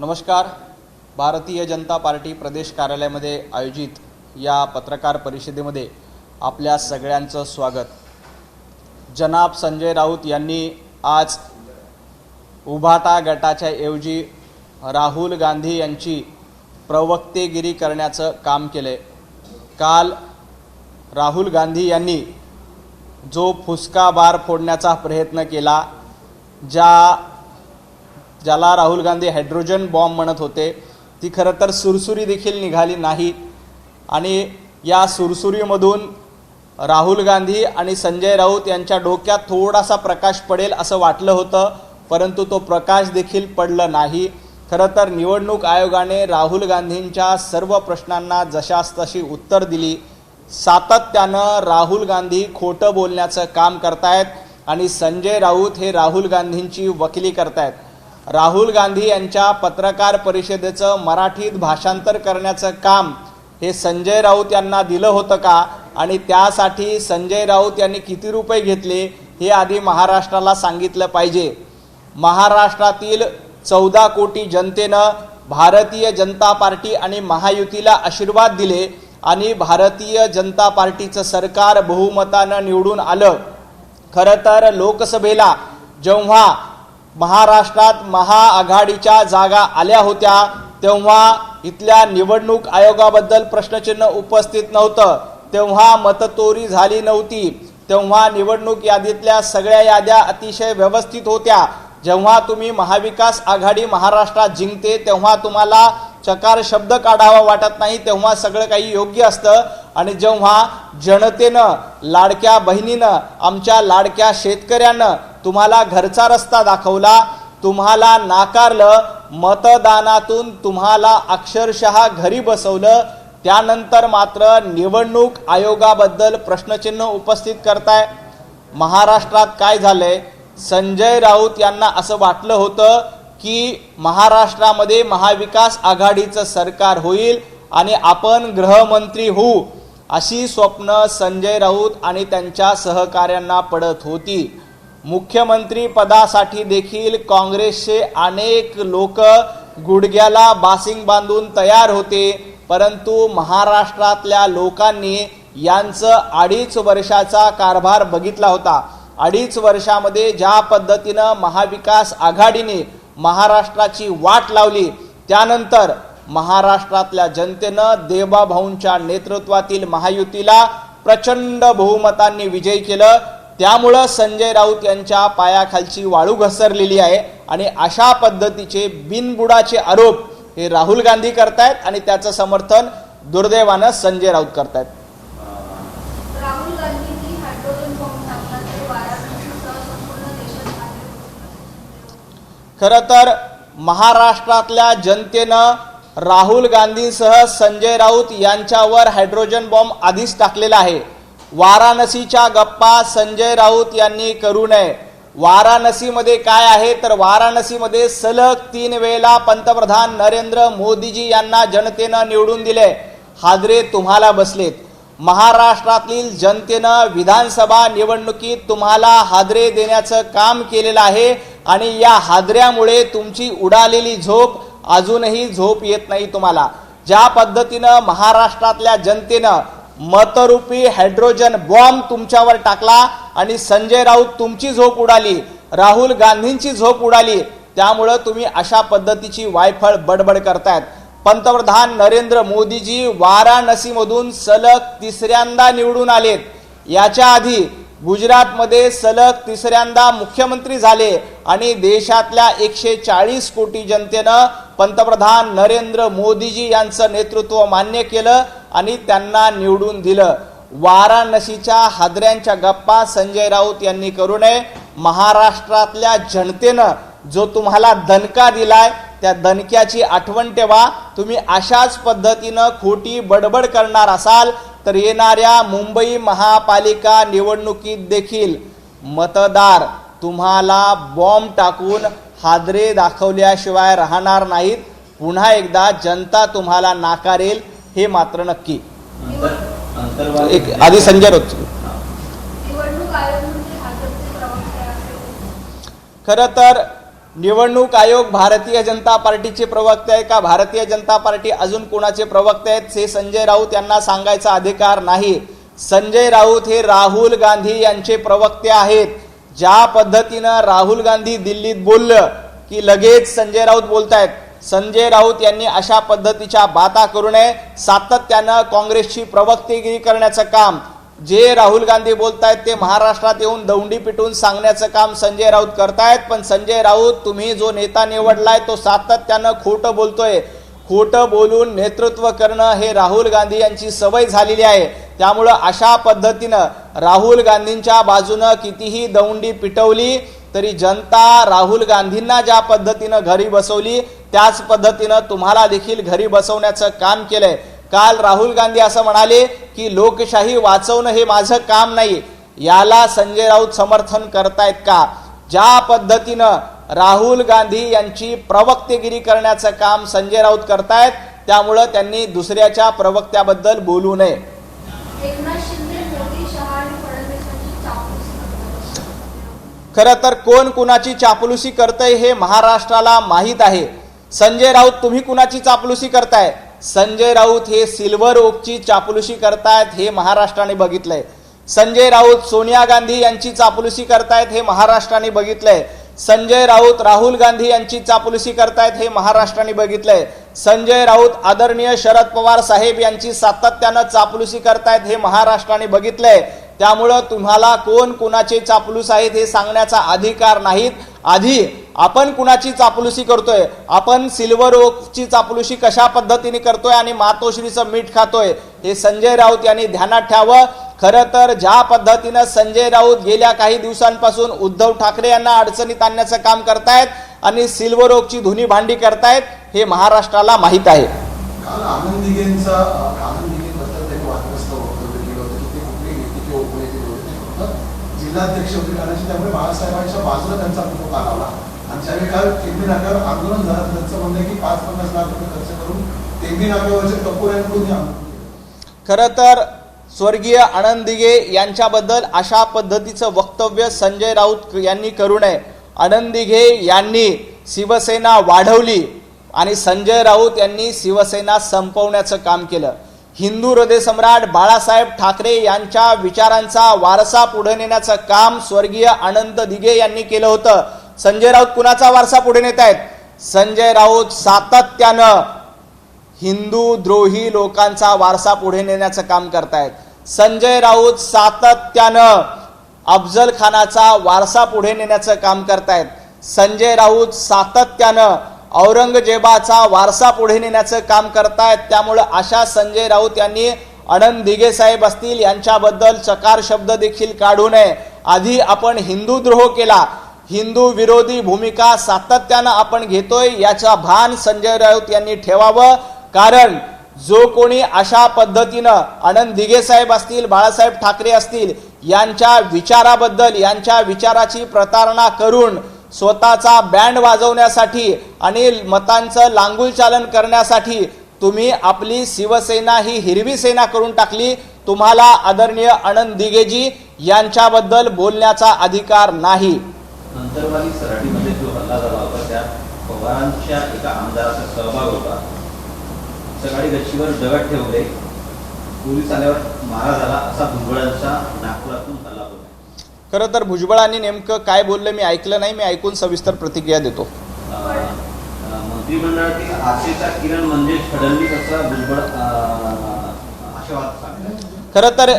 नमस्कार. भारतीय जनता पार्टी प्रदेश कार्यालयामध्ये आयोजित या पत्रकार परिषदेमध्ये आपल्या सगळ्यांचं स्वागत. जनाब संजय राऊत यांनी आज उभाटा गटाच्या ऐवजी राहुल गांधी यांची प्रवक्तेगिरी करण्याचं काम केले. काल राहुल गांधी यांनी जो फुसका बार फोडण्याचा प्रयत्न केला ज्या ज्याला राहुल गांधी हायड्रोजन बॉम्ब म्हणत होते ती खरं तर सुरसुरी देखील निघाली नाही. आणि या सुरसुरीमधून राहुल गांधी आणि संजय राऊत यांच्या डोक्यात थोडासा प्रकाश पडेल असं वाटलं होतं परंतु तो प्रकाश देखील पडलं नाही. खरं तर निवडणूक आयोगाने राहुल गांधींच्या सर्व प्रश्नांना जशास तशी उत्तर दिली. सातत्यानं राहुल गांधी खोटं बोलण्याचं काम करतायत आणि संजय राऊत हे राहुल गांधींची वकिली करतायत. राहुल गांधी यांच्या पत्रकार परिषदेचं मराठीत भाषांतर करण्याचं काम हे संजय राऊत यांना दिलं होतं का? आणि त्यासाठी संजय राऊत यांनी किती रुपये घेतले? हे आधी महाराष्ट्राला सांगितलं पाहिजे. महाराष्ट्रातील चौदा कोटी जनतेनं भारतीय जनता पार्टी आणि महायुतीला आशीर्वाद दिले आणि भारतीय जनता पार्टीचं सरकार बहुमतानं निवडून आलं. खरं तर लोकसभेला जेव्हा महाराष्ट्रात महाआघाडीच्या जागा आल्या होत्या तेव्हा इथल्या निवडणूक आयोगाबद्दल प्रश्नचिन्ह उपस्थित नव्हतं. तेव्हा मततोरी झाली नव्हती. तेव्हा निवडणूक यादीतल्या सगळ्या याद्या अतिशय व्यवस्थित होत्या. जेव्हा तुम्ही महाविकास आघाडी महाराष्ट्रात जिंकते तेव्हा तुम्हाला चकार शब्द काढावा वाटत नाही तेव्हा सगळं काही योग्य असतं. आणि जेव्हा जनतेनं लाडक्या बहिणीनं आमच्या लाडक्या शेतकऱ्यानं तुम्हाला घरचा रस्ता दाखवला तुम्हाला नाकारलं मतदानातून तुम्हाला अक्षरशः घरी बसवलं त्यानंतर मात्र निवडणूक आयोगाबद्दल प्रश्नचिन्ह उपस्थित करताय. महाराष्ट्रात काय झालंय? संजय राऊत यांना असं वाटलं होतं की महाराष्ट्रामध्ये महाविकास आघाडीचं सरकार होईल आणि आपण गृहमंत्री होऊ. अशी स्वप्न संजय राऊत आणि त्यांच्या सहकाऱ्यांना पडत होती. मुख्यमंत्री पदासाठी देखील काँग्रेसचे अनेक लोक गुडघ्याला बासिंग बांधून तयार होते परंतु महाराष्ट्रातल्या लोकांनी यांचं अडीच वर्षाचा कारभार बघितला होता. अडीच वर्षामध्ये ज्या पद्धतीनं महाविकास आघाडीने महाराष्ट्राची वाट लावली त्यानंतर महाराष्ट्रातल्या जनतेनं देवाभाऊंच्या नेतृत्वातील महायुतीला प्रचंड बहुमतांनी विजयी केलं. त्यामुळं संजय राऊत यांच्या पायाखालची वाळू घसरलेली आहे. आणि अशा पद्धतीचे बिनबुडाचे आरोप हे राहुल गांधी करतायत आणि त्याचं समर्थन दुर्दैवानं संजय राऊत करतायत. खरं तर महाराष्ट्रातल्या जनतेनं राहुल गांधींसह संजय राऊत यांच्यावर हायड्रोजन बॉम्ब आधीच टाकलेला आहे. वाराणसीच्या गप्पा संजय राऊत यांनी करू नये. वाराणसीमध्ये काय आहे? तर वाराणसीमध्ये सलग तीन वेळेला पंतप्रधान नरेंद्र मोदीजी यांना जनतेनं निवडून दिले. हादरे तुम्हाला बसलेत. महाराष्ट्रातील जनतेनं विधानसभा निवडणुकीत तुम्हाला हादरे देण्याचं काम केलेलं आहे आणि या हादऱ्यामुळे तुमची उडालेली झोप अजूनही झोप येत नाही तुम्हाला. ज्या पद्धतीनं महाराष्ट्रातल्या जनतेनं मतरूपी हायड्रोजन बॉम्ब तुमच्यावर टाकला आणि संजय राऊत तुमची झोप उडाली राहुल गांधींची झोप उडाली त्यामुळं तुम्ही अशा पद्धतीची वायफळ बडबड करतायत. पंतप्रधान नरेंद्र मोदीजी वाराणसीमधून सलग तिसऱ्यांदा निवडून आलेत. याच्या आधी गुजरातमध्ये सलग तिसऱ्यांदा मुख्यमंत्री झाले आणि देशातल्या एकशे चाळीस कोटी जनतेनं पंतप्रधान नरेंद्र मोदीजी यांचं नेतृत्व मान्य केलं आणि त्यांना निवडून दिलं. वाराणसीच्या हादऱ्यांच्या गप्पा संजय राऊत यांनी करू नये. महाराष्ट्रातल्या जनतेनं जो तुम्हाला दणका दिलाय त्या दणक्याची आठवण ठेवा. तुम्ही अशाच पद्धतीनं खोटी बडबड करणार असाल तर येणाऱ्या मुंबई महापालिका निवडणुकीत देखील मतदार तुम्हाला बॉम्ब टाकून हादरे दाखवल्याशिवाय राहणार नाहीत. पुन्हा एकदा जनता तुम्हाला नाकारेल हे मात्र नक्की. एक आधी संजय असे खरं तर निवडणूक आयोग भारतीय जनता पार्टीचे प्रवक्ते आहे का? भारतीय जनता पार्टी अजून कोणाचे प्रवक्ते आहेत? हे संजय राऊत यांना सांगायचा अधिकार नाही. संजय राऊत हे राहुल गांधी यांचे प्रवक्ते आहेत. ज्या पद्धतीनं राहुल गांधी दिल्लीत बोललं की लगेच संजय राऊत बोलतायत. संजय राऊत यांनी अशा पद्धतीच्या बाता करू नये. सातत्यानं काँग्रेसची प्रवक्तेगिरी करण्याचं काम जे राहुल गांधी बोलतायत ते महाराष्ट्रात येऊन दौंडी पिटून सांगण्याचं काम संजय राऊत करतायत. पण संजय राऊत तुम्ही जो नेता निवडलाय तो सातत्यानं खोटं बोलतोय. खोटं बोलून नेतृत्व करणं हे राहुल गांधी यांची सवय झालेली आहे. त्यामुळं अशा पद्धतीनं राहुल गांधींच्या बाजूनं कितीही दौंडी पिटवली तरी जनता राहुल गांधींना ज्या पद्धतीनं घरी बसवली त्याच पद्धतीनं तुम्हाला देखील घरी बसवण्याचं काम केलंय. काल राहुल गांधी असं म्हणाले की लोकशाही वाचवणं हे माझं काम नाही. याला संजय राऊत समर्थन करतायत का? ज्या पद्धतीनं राहुल गांधी यांची प्रवक्तेगिरी करण्याचं काम संजय राऊत करतायत त्यामुळं त्यांनी दुसऱ्याच्या प्रवक्त्याबद्दल बोलू नये. खरं तर कोण कुणाची चापलुसी करतय हे महाराष्ट्राला माहीत आहे. संजय राऊत तुम्ही कुणाची चापलुसी करताय? संजय राऊत हे सिल्वर ओकची चापलुसी करतायत हे महाराष्ट्राने बघितलंय. संजय राऊत सोनिया गांधी यांची चापलुसी करतायत हे महाराष्ट्राने बघितलंय. संजय राऊत राहुल गांधी यांची चापलुसी करतायत हे महाराष्ट्राने बघितलंय. संजय राऊत आदरणीय शरद पवार साहेब यांची सातत्यानं चापलुसी करतायत हे महाराष्ट्राने बघितलंय. त्यामुळं तुम्हाला कोण कुणाचे चापलूस आहेत हे सांगण्याचा अधिकार नाहीत. आधी आपण कुणाची चापलुसी करतोय? आपण सिल्वर ओकची चापलुसी कशा पद्धतीने करतोय आणि मातोश्रीचं मीठ खातोय? हे संजय राऊत यांनी ध्यानात ठेवावं. खरं तर ज्या पद्धतीनं संजय राऊत गेल्या काही दिवसांपासून उद्धव ठाकरे यांना अडचणीत आणण्याचं काम करतायत आणि सिल्वर ओकची धुनी भांडी करतायत हे महाराष्ट्राला माहीत आहे काल आनंद दिघेंचा आनंद दिघेंबद्दल त्यांनी वादग्रस्त वक्तव्य केलं होतं की ते कुठली व्यक्ती किंवा उपनेते होते ते फक्त जिल्हाध्यक्ष होते कारण त्यामुळे बाळासाहेबांच्या बाजूला त्यांचा फोटो आला आणि ज्यावेळी काल टेंबी नाक्यावर आंदोलन झालं त्यांचं म्हणणं आहे की पाच पन्नास लाख रुपये खर्च करून टेंबी नाक्यावरचे कपूर यांकडून आंदोलन खरं तर स्वर्गीय आनंद दिघे यांच्याबद्दल अशा पद्धतीचं वक्तव्य संजय राऊत यांनी करू नये. आनंद दिघे यांनी शिवसेना वाढवली आणि संजय राऊत यांनी शिवसेना संपवण्याचं काम केलं. हिंदू हृदय सम्राट बाळासाहेब ठाकरे यांच्या विचारांचा वारसा पुढे नेण्याचं काम स्वर्गीय आनंद दिघे यांनी केलं होतं. संजय राऊत कुणाचा वारसा पुढे नेत आहेत? संजय राऊत सातत्यानं हिंदू द्रोही लोकांचा वारसा पुढे नेण्याचं काम करतायत. संजय राऊत सातत्यानं अफजल खानाचा वारसा पुढे नेण्याचं काम करतायत. संजय राऊत सातत्यानं औरंगजेबाचा वारसा पुढे नेण्याचं काम करतायत. त्यामुळं अशा संजय राऊत यांनी आनंद दिघे साहेब असतील यांच्याबद्दल चकार शब्द देखील काढू नये. आधी आपण हिंदू द्रोह केला. हिंदू विरोधी भूमिका सातत्यानं आपण घेतोय याचा भान संजय राऊत यांनी ठेवावं. कारण जो कोणी अशा पद्धतीनं आनंद दिघे साहेब असतील बाळासाहेब ठाकरे असतील यांच्या विचाराबद्दल यांच्या विचाराची प्रतारणा करून स्वतःचा बँड वाजवण्यासाठी आणि मतांचं लांगुल चालन करण्यासाठी तुम्ही आपली शिवसेना ही हिरवी सेना करून टाकली. तुम्हाला आदरणीय आनंद दिगेजी यांच्याबद्दल बोलण्याचा अधिकार नाही. अंतरवाली सराटीमध्ये जो हल्ला झाला होता त्यात पवारांच्या एका आमदाराचा सहभाग होता. सकाळी गच्चीवर दगड ठेवले. पोलीस आल्यावर मारा झाला असा भुंगळांचा नागपुरातून हल्ला खरं तर भुजबळांनी नेमकं काय बोललं मी ऐकलं नाही मी ऐकून सविस्तर प्रतिक्रिया देतो. म्हणजे खरं तर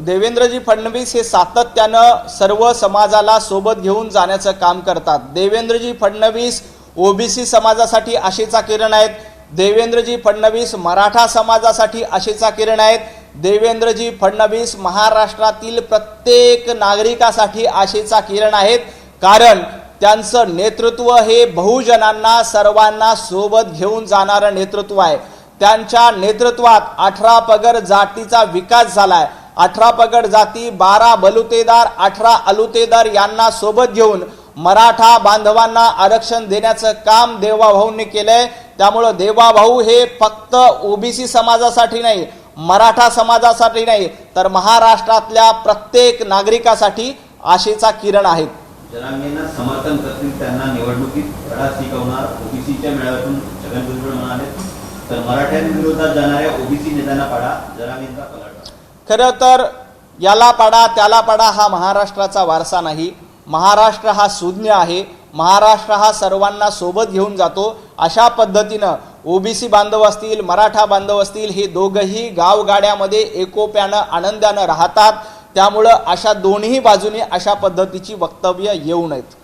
देवेंद्रजी फडणवीस हे सातत्यानं सर्व समाजाला सोबत घेऊन जाण्याचं काम करतात. देवेंद्रजी फडणवीस ओबीसी समाजासाठी आशेचा किरण आहेत. देवेंद्रजी फडणवीस मराठा समाजासाठी आशेचा किरण आहेत. देवेंद्रजी फडणवीस महाराष्ट्रातील प्रत्येक नागरिकासाठी आशेचा किरण आहेत. कारण त्यांचं नेतृत्व हे बहुजनांना सर्वांना सोबत घेऊन जाणारं नेतृत्व आहे. त्यांच्या नेतृत्वात अठरा पगड जातीचा विकास झालाय. अठरा पगड जाती बारा बलुतेदार अठरा अलुतेदार यांना सोबत घेऊन मराठा बांधवांना आरक्षण देण्याचं काम देवाभाऊंनी केलंय. त्यामुळं देवाभाऊ हे फक्त ओबीसी समाजासाठी नाही मराठा समाजासाठी नाही तर महाराष्ट्रातल्या प्रत्येक नागरिकासाठी आशेचा किरण आहेत. समर्थन करतील त्यांना निवडणुकीत धडा शिकवणार ओबीसीच्या मेळाव्यातून छगन भुजबळ म्हणाले तर मराठ्यांविरोधात जाणाऱ्या ओबीसी नेत्यांना पाडा खरं तर याला पाडा त्याला पाडा हा महाराष्ट्राचा वारसा नाही. महाराष्ट्र हा शून्य आहे. महाराष्ट्र हा सर्वांना सोबत घेऊन जातो. अशा पद्धतीनं ओबीसी बांधव असतील मराठा बांधव असतील हे दोघंही गावगाड्यामध्ये एकोप्यानं आनंदानं राहतात. त्यामुळं अशा दोन्ही बाजूनी अशा पद्धतीची वक्तव्य येऊ नयेत.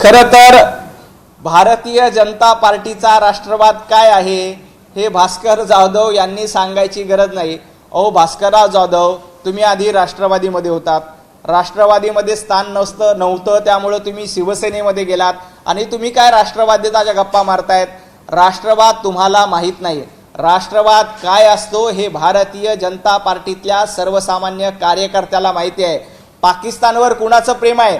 खरं तर भारतीय जनता पार्टीचा राष्ट्रवाद काय आहे हे भास्कर जाधव यांनी सांगायची गरज नाही. अहो भास्करराव जाधव तुम्ही आधी राष्ट्रवादीमध्ये होतात. राष्ट्रवादीमध्ये स्थान नसतं नव्हतं त्यामुळं तुम्ही शिवसेनेमध्ये गेलात. आणि तुम्ही काय राष्ट्रवादीच्या गप्पा मारतायत? राष्ट्रवाद तुम्हाला माहीत नाही राष्ट्रवाद काय असतो हे भारतीय जनता पार्टीतल्या सर्वसामान्य कार्यकर्त्याला माहिती आहे. पाकिस्तानवर कुणाचं प्रेम आहे?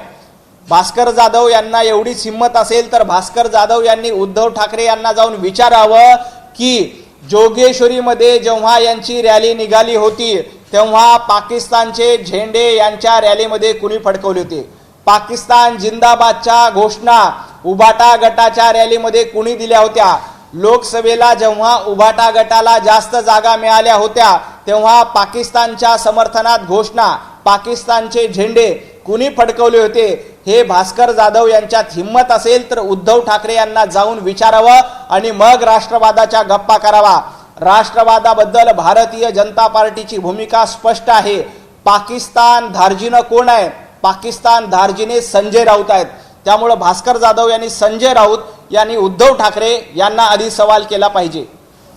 भास्कर जाधव यांना एवढीच हिंमत असेल तर भास्कर जाधव यांनी उद्धव ठाकरे यांना जाऊन विचारावं की जोगेश्वरीमध्ये जेव्हा यांची रॅली निघाली होती तेव्हा पाकिस्तानचे झेंडे यांच्या रॅलीमध्ये कुणी फडकवले होते? पाकिस्तान जिंदाबादच्या घोषणा उबाटा गटाच्या रॅलीमध्ये कुणी दिल्या होत्या? लोकसभेला जेव्हा उभाटा गटाला जास्त जागा मिळाल्या होत्या तेव्हा पाकिस्तानच्या समर्थनात घोषणा पाकिस्तानचे झेंडे कुणी फडकवले होते? हे भास्कर जाधव यांच्यात हिंमत असेल तर उद्धव ठाकरे यांना जाऊन विचारावं आणि मग राष्ट्रवादाच्या गप्पा करावा. राष्ट्रवादाबद्दल भारतीय जनता पार्टीची भूमिका स्पष्ट आहे. पाकिस्तान धार्जिनं कोण आहे? पाकिस्तान धार्जिने संजय राऊत आहेत. त्यामुळं भास्कर जाधव यांनी संजय राऊत यांनी उद्धव ठाकरे यांना आधी सवाल केला पाहिजे.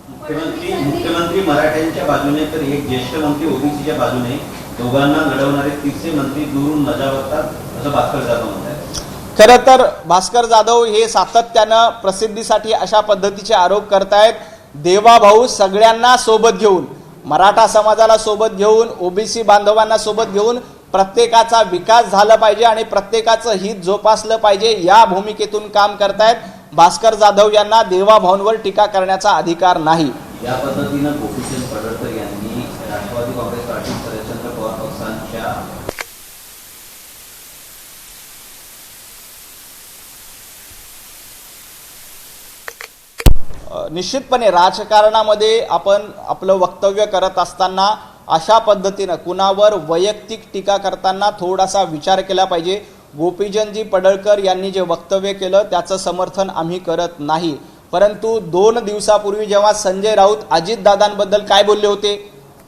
मुख्यमंत्री मुख्यमंत्री मराठ्यांच्या बाजूने तर एक ज्येष्ठ मंत्री ओबीसीच्या बाजूने दोघांना लढवणारे तिसरे मंत्री दुरून बजावतात असं भास्कर जाधव म्हणतात खरं तर भास्कर जाधव हे सातत्यानं प्रसिद्धीसाठी अशा पद्धतीचे आरोप करतायत. देवाभाऊ सगळ्यांना सोबत घेऊन मराठा समाजाला सोबत घेऊन ओबीसी बांधवांना सोबत घेऊन प्रत्येकाचा विकास झाला पाहिजे आणि प्रत्येकाचं हित जोपासलं पाहिजे या भूमिकेतून काम करतायत. भास्कर जाधव यांना देवाभाऊंवर टीका करण्याचा अधिकार नाही. या पद्धतीनं यांनी राष्ट्रवादी काँग्रेस पार्टी शरदचंद्र पवार पक्षांच्या अ, निश्चितपणे राजकारणामध्ये आपण आपलं वक्तव्य करत असताना अशा पद्धतीनं कुणावर वैयक्तिक टीका करताना थोडासा विचार केला पाहिजे. गोपीचंदजी पडळकर यांनी जे वक्तव्य केलं त्याचं समर्थन आम्ही करत नाही. परंतु दोन दिवसापूर्वी जेव्हा संजय राऊत अजितदादांबद्दल काय बोलले होते?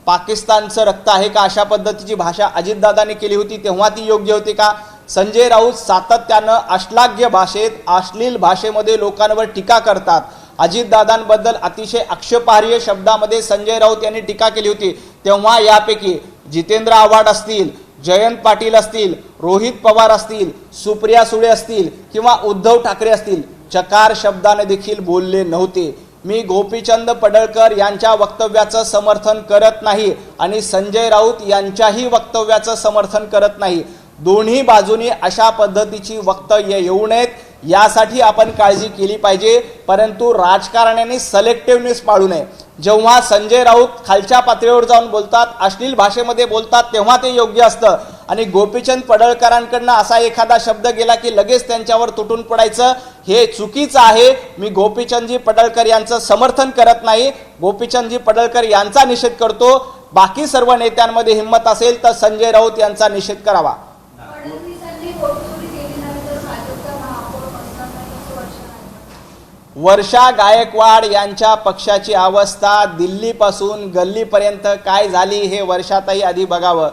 पाकिस्तानचं रक्त आहे का अशा पद्धतीची भाषा अजितदादांनी केली होती तेव्हा ती योग्य होती का? संजय राऊत सातत्यानं अश्लाघ्य भाषेत अश्लील भाषेमध्ये लोकांवर टीका करतात. अजितदादांबद्दल अतिशय आक्षेपार्ह शब्दामध्ये संजय राऊत यांनी टीका केली होती. तेव्हा यापैकी जितेंद्र आव्हाड असतील जयंत पाटील असतील रोहित पवार असतील सुप्रिया सुळे असतील किंवा उद्धव ठाकरे असतील चकार शब्दाने देखील बोलले नव्हते. मी गोपीचंद पडळकर यांच्या वक्तव्याचं समर्थन करत नाही आणि संजय राऊत यांच्याही वक्तव्याचं समर्थन करत नाही. दोन्ही बाजूनी अशा पद्धतीची वक्तव्य येऊ नयेत. यासाठी आपण काळजी केली पाहिजे. परंतु राजकारण्यांनी सलेक्टिव्हनेस पाळू नये. जेव्हा संजय राऊत खालच्या पातळीवर जाऊन बोलतात अश्लील भाषेमध्ये बोलतात तेव्हा ते योग्य असतं. आणि गोपीचंद पडळकरांकडनं असा एखादा शब्द गेला की लगेच त्यांच्यावर तुटून पडायचं. हे चुकीचं आहे. मी गोपीचंदजी पडळकर यांचं समर्थन करत नाही. गोपीचंदजी पडळकर यांचा निषेध करतो. बाकी सर्व नेत्यांमध्ये हिंमत असेल तर संजय राऊत यांचा निषेध करावा फडणवीसांनी पोटचोरी केली नाही तर भाजपचा महापौर बसणार नाही असं वर्षा म्हणाले. वर्षा गायकवाड यांच्या पक्षाची अवस्था दिल्लीपासून गल्लीपर्यंत काय झाली हे वर्षाताई आधी बघावं.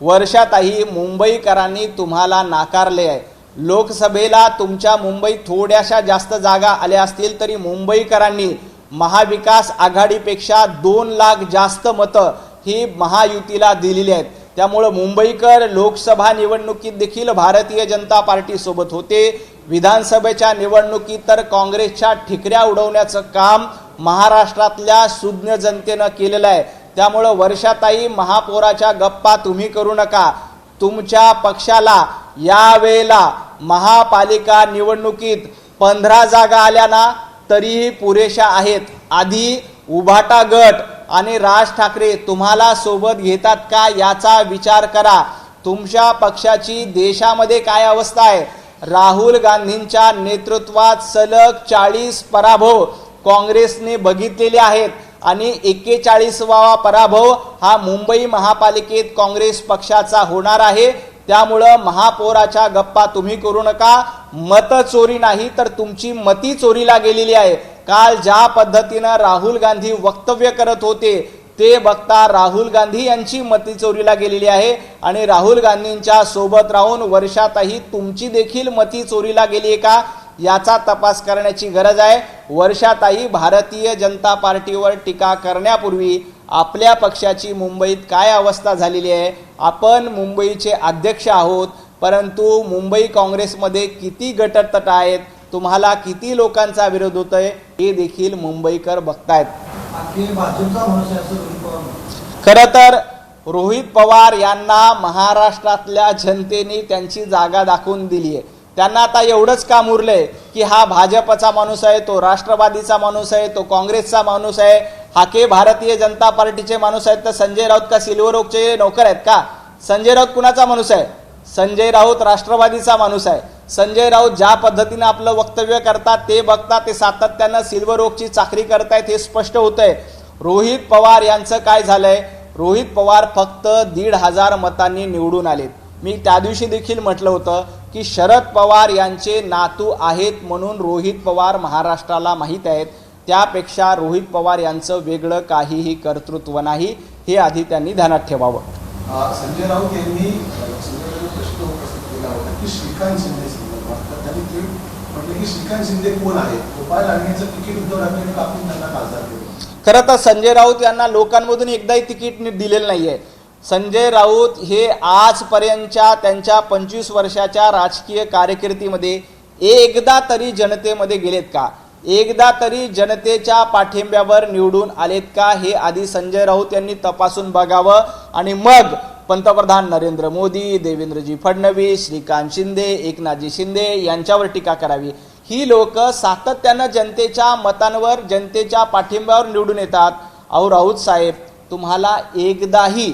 वर्षाताई मुंबईकरांनी तुम्हाला नाकारले आहे. लोकसभेला तुमच्या मुंबईत थोड्याशा जास्त जागा आल्या असतील तरी मुंबईकरांनी महाविकास आघाडीपेक्षा दोन लाख जास्त मतं ही महायुतीला दिलेली आहेत. त्यामुळं मुंबईकर लोकसभा निवडणुकीत देखील भारतीय जनता पार्टीसोबत होते. विधानसभेच्या निवडणुकीत तर काँग्रेसच्या ठिकऱ्या उडवण्याचं काम महाराष्ट्रातल्या सुज्ञ जनतेनं केलेलं आहे. त्यामुळं वर्षाताई महापौराच्या गप्पा तुम्ही करू नका. तुमच्या पक्षाला यावेळेला महापालिका निवडणुकीत पंधरा जागा आल्या ना तरीही पुरेशा आहेत. आधी उभाटा गट आणि राज ठाकरे तुम्हाला सोबत घेतात का याचा विचार करा. तुमच्या पक्षाची देशामध्ये काय अवस्था आहे? राहुल गांधींच्या नेतृत्वात सलग चाळीस पराभव काँग्रेसने बघितलेले आहेत. आणि एक्केचाळीसवा पराभव हा मुंबई महापालिकेत काँग्रेस पक्षाचा होणार आहे. त्यामुळं महापौराच्या गप्पा तुम्ही करू नका. मत चोरी नाही तर तुमची मती चोरीला गेलेली आहे. काल ज्या पद्धतीनं राहुल गांधी वक्तव्य करत होते ते बघता राहुल गांधी यांची मती चोरीला गेलेली आहे आणि राहुल गांधींच्या सोबत राहून वर्षातही तुमची देखील मती चोरीला गेली आहे का याचा तपास करण्याची गरज आहे. वर्षातही भारतीय जनता पार्टीवर टीका करण्यापूर्वी आपल्या पक्षाची मुंबईत काय अवस्था झालेली आहे? आपण मुंबईचे अध्यक्ष आहोत परंतु मुंबई काँग्रेसमध्ये किती गटतट आहेत? तुम्हाला किती लोकांचा विरोध होतोय हे देखील मुंबईकर बघतायत. खरं तर रोहित पवार यांना महाराष्ट्रातल्या जनतेने त्यांची जागा दाखवून दिली आहे. त्यांना आता एवढंच काम उरलंय की हा भाजपचा माणूस आहे तो राष्ट्रवादीचा माणूस आहे तो काँग्रेसचा माणूस आहे हा के भारतीय जनता पार्टीचे माणूस आहेत तर संजय राऊत का सिल्वर ओकचे नोकर आहेत का? संजय राऊत कुणाचा माणूस आहे? संजय राऊत राष्ट्रवादीचा माणूस आहे. संजय राऊत ज्या पद्धतीनं आपलं वक्तव्य करतात ते बघता ते सातत्यानं सिल्वर ओकची चाकरी करतायत हे स्पष्ट होतंय. रोहित पवार यांचं काय झालंय? रोहित पवार फक्त दीड हजार मतांनी निवडून आलेत. मी त्या दिवशी देखील म्हटलं होतं की शरद पवार यांचे नातू आहेत म्हणून रोहित पवार महाराष्ट्राला माहीत आहेत. त्यापेक्षा रोहित पवार यांचं वेगळं काहीही कर्तृत्व नाही हे आधी त्यांनी ध्यानात ठेवावं. संजय राऊत यांनी अ, संजय राऊत प्रश्न उपस्थित केला होता की श्रीकांत शिंदे संदर्भात तर त्यांनी ते म्हटलं की श्रीकांत शिंदे कोण आहेत गोपाळ तिकीट उद्धव कापून त्यांना खासदार केलं खरं तर संजय राऊत यांना लोकांमधून एकदाही तिकीट दिलेलं दिलेलं नाहीये. संजय राऊत हे आजपर्यंतच्या त्यांच्या पंचवीस वर्षाच्या राजकीय कारकिर्दीमध्ये एकदा तरी जनतेमध्ये गेलेत का? एकदा तरी जनतेच्या पाठिंब्यावर निवडून आलेत का? हे आधी संजय राऊत यांनी तपासून बघावं आणि मग पंतप्रधान नरेंद्र मोदी देवेंद्रजी फडणवीस श्रीकांत शिंदे एकनाथजी शिंदे यांच्यावर टीका करावी. ही लोक सातत्यानं जनतेच्या मतांवर जनतेच्या पाठिंब्यावर निवडून येतात. अहो राऊत साहेब तुम्हाला एकदाही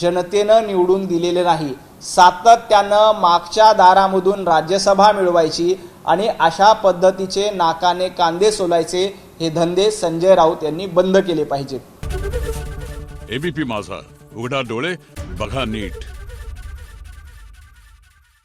जनतेनं निवडून दिलेले नाही. सातत्यानं मागच्या दारामधून राज्यसभा मिळवायची आणि अशा पद्धतीचे नाकाने कांदे सोलायचे हे धंदे संजय राऊत यांनी बंद केले पाहिजेत. एबीपी माझा. उघडा डोळे बघा नीट.